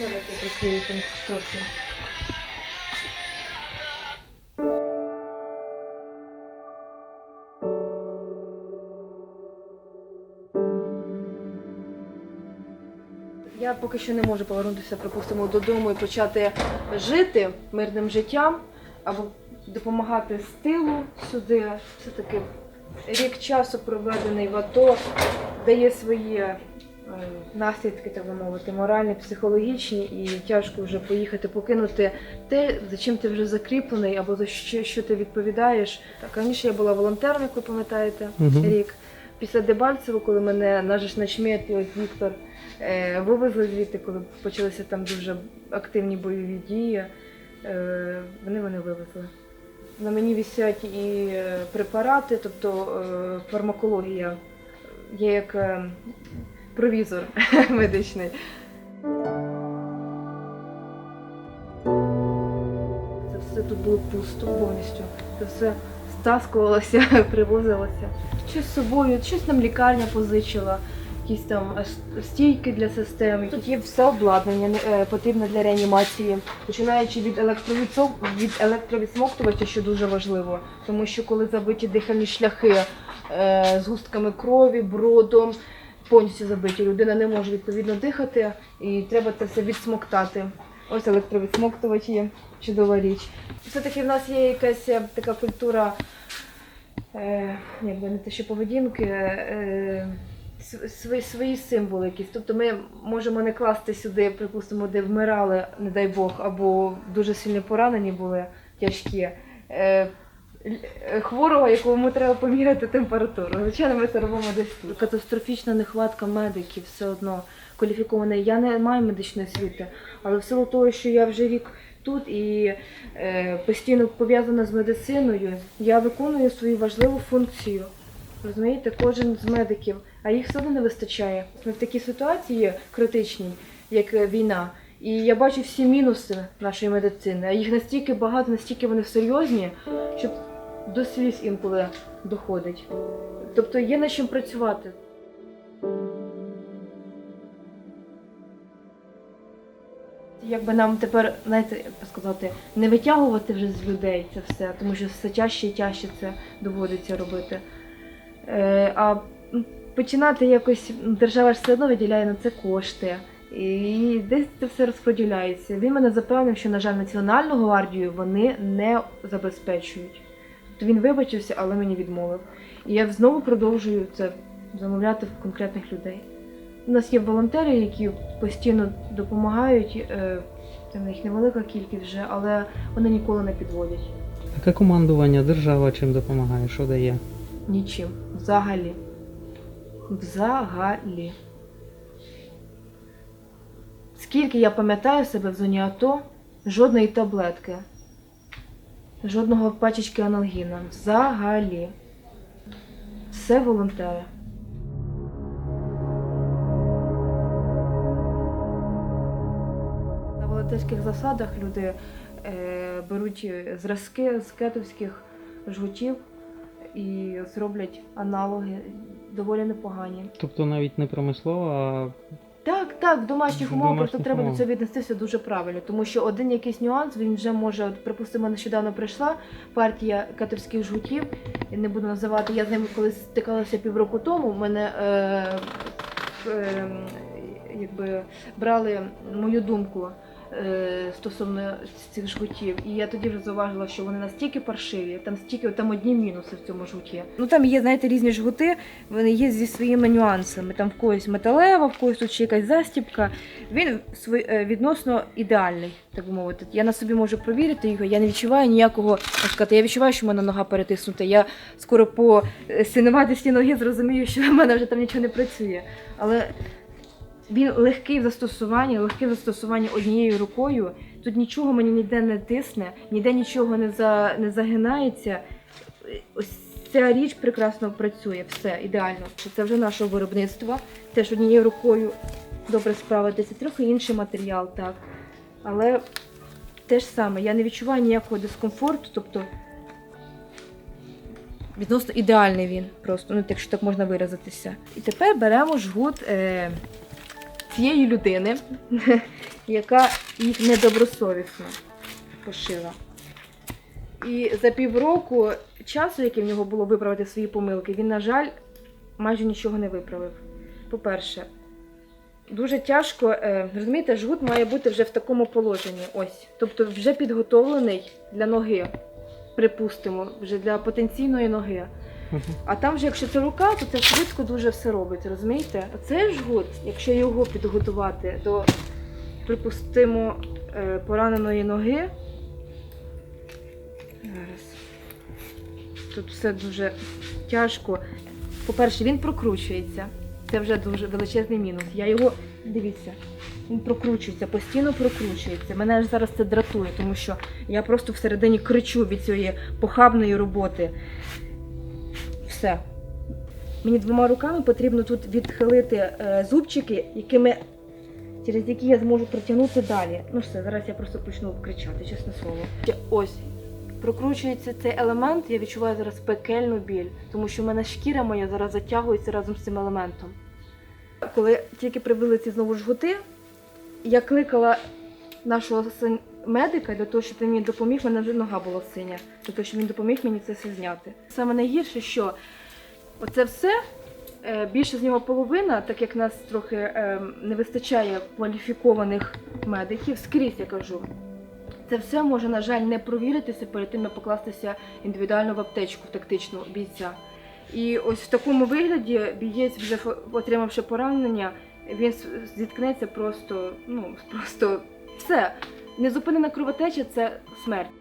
Давайте прикрию трохи. Я поки що не можу повернутися, припустимо, додому і почати жити мирним життям або допомагати з тилу сюди. Все-таки рік часу проведений в АТО дає свої е, наслідки, так би мовити, моральні, психологічні, і тяжко вже поїхати, покинути те, за чим ти вже закріплений, або за що, що ти відповідаєш. Так, раніше я була ви пам'ятаєте, Мгм. рік. Після Дебальцево, коли мене наш начмет і ось Віктор е, вивезли звідти, коли почалися там дуже активні бойові дії, е, вони мене вивезли. На мені висять і е, препарати, тобто е, фармакологія. Я як е, провізор медичний. Це все тут було пусто повністю. Це все стаскувалося, привозилося. Щось з собою, щось нам лікарня позичила, якісь там стійки для систем. Тут є все обладнання е, потрібне для реанімації, починаючи від від електровідсмоктувача, що дуже важливо, тому що коли забиті дихальні шляхи е, з густками крові, бродом, повністю забиті, людина не може відповідно дихати, і треба це все відсмоктати. Ось електровідсмоктувач є чудова річ. Все-таки в нас є якась е, така культура, е, якби не те, що поведінки, е, свої, символи якісь. Тобто ми можемо не класти сюди, припустимо, де вмирали, не дай Бог, або дуже сильно поранені були тяжкі. Е, Хворого, якому треба поміряти температуру. Звичайно, ми це робимо десь тут. Катастрофічна нехватка медиків все одно кваліфікованих. Я не маю медичної освіти, але в силу того, що я вже рік тут і е, постійно пов'язана з медициною, я виконую свою важливу функцію. Розумієте, кожен з медиків, а їх все одно не вистачає. Ми в такій ситуації критичній, як е, війна. І я бачу всі мінуси нашої медицини, а їх настільки багато, настільки вони серйозні, що до сліз інколи доходить. Тобто є над чим працювати. Якби нам тепер, знаєте, як би сказати, не витягувати вже з людей це все, тому що все чаще і тяжче це доводиться робити. Е, а починати якось держава ж все одно виділяє на це кошти. І десь це все розподіляється. Він мене запевнив, що, на жаль, Національну гвардію вони не забезпечують. Тобто він вибачився, але мені відмовив. І я знову продовжую це замовляти в конкретних людей. У нас є волонтери, які постійно допомагають. е, в них невелика кількість вже, але вони ніколи не підводять. Таке командування, держава чим допомагає, що дає? Нічим. Взагалі. Взагалі. Скільки я пам'ятаю себе в зоні АТО, жодної таблетки, жодного пачечки аналгіна. Взагалі. Все волонтери. На волонтерських засадах люди е, беруть зразки з кетовських жгутів і зроблять аналоги доволі непогані. Тобто навіть не промислово, а Так, так, в домашніх В умовах просто домашніх треба до умовах. цього віднестися дуже правильно, тому що один якийсь нюанс він вже може, от, припустимо, нещодавно прийшла партія каторських жгутів, не буду називати, я з ними колись стикалася півроку тому. У мене е, е, якби брали мою думку. Е, Стосовно цих жгутів, і я тоді вже зауважила, що вони настільки паршиві, там стільки там одні мінуси в цьому жгуті. Ну там є, знаєте, різні жгути, вони є зі своїми нюансами. Там в когось металева, в когось тут ще якась застібка. Він е, відносно ідеальний, так би мовити. Я на собі можу провірити його, я не відчуваю ніякого. сказати, Я відчуваю, що в мене нога перетиснута. Я скоро по е, синематисті ноги зрозумію, що в мене вже там нічого не працює. Але він легкий в застосуванні, легкий в застосуванні однією рукою. Тут нічого мені ніде не тисне, ніде нічого не, за, не загинається. Ось ця річ прекрасно працює, все ідеально. Це вже нашого виробництва. Теж однією рукою добре справитися. Трохи інший матеріал, так. Але те ж саме, я не відчуваю ніякого дискомфорту, тобто відносно ідеальний він просто, ну якщо так можна виразитися. І тепер беремо жгут е, цієї людини, яка їх недобросовісно пошила. І за півроку часу, який в нього було виправити свої помилки, він, на жаль, майже нічого не виправив. По-перше, дуже тяжко, е, розумієте, жгут має бути вже в такому положенні. Ось. Тобто вже підготовлений для ноги, припустимо, вже для потенційної ноги. А там вже, якщо це рука, то це швидко дуже все робить, розумієте? А цей жгут, якщо його підготувати до, припустимо, е, пораненої ноги. Зараз. Тут все дуже тяжко. По-перше, він прокручується. Це вже дуже величезний мінус. Я його, дивіться, він прокручується, постійно прокручується. Мене аж зараз це дратує, тому що я просто всередині кричу від цієї похабної роботи. Все. Мені двома руками потрібно тут відхилити е, зубчики, якими, через які я зможу протягнути далі. Ну все, зараз я просто почну кричати, чесне слово. Ось. Прокручується цей елемент, я відчуваю зараз пекельну біль, тому що в мене шкіра моя зараз затягується разом з цим елементом. Коли тільки прибили ці знову жгути, я кликала нашого медика для того, щоб він мені допоміг, мене вже нога була синя, для того, щоб він допоміг мені це все зняти. Саме найгірше, що оце все, е, більше з нього половина, так як нас трохи е, не вистачає кваліфікованих медиків, скрізь я кажу. Це все може, на жаль, не провіритися перед тим, як покластися індивідуально в аптечку тактичну бійця. І ось в такому вигляді бієць, вже отримавши поранення, він зіткнеться просто, ну, просто все. Незупинена кровотеча це смерть.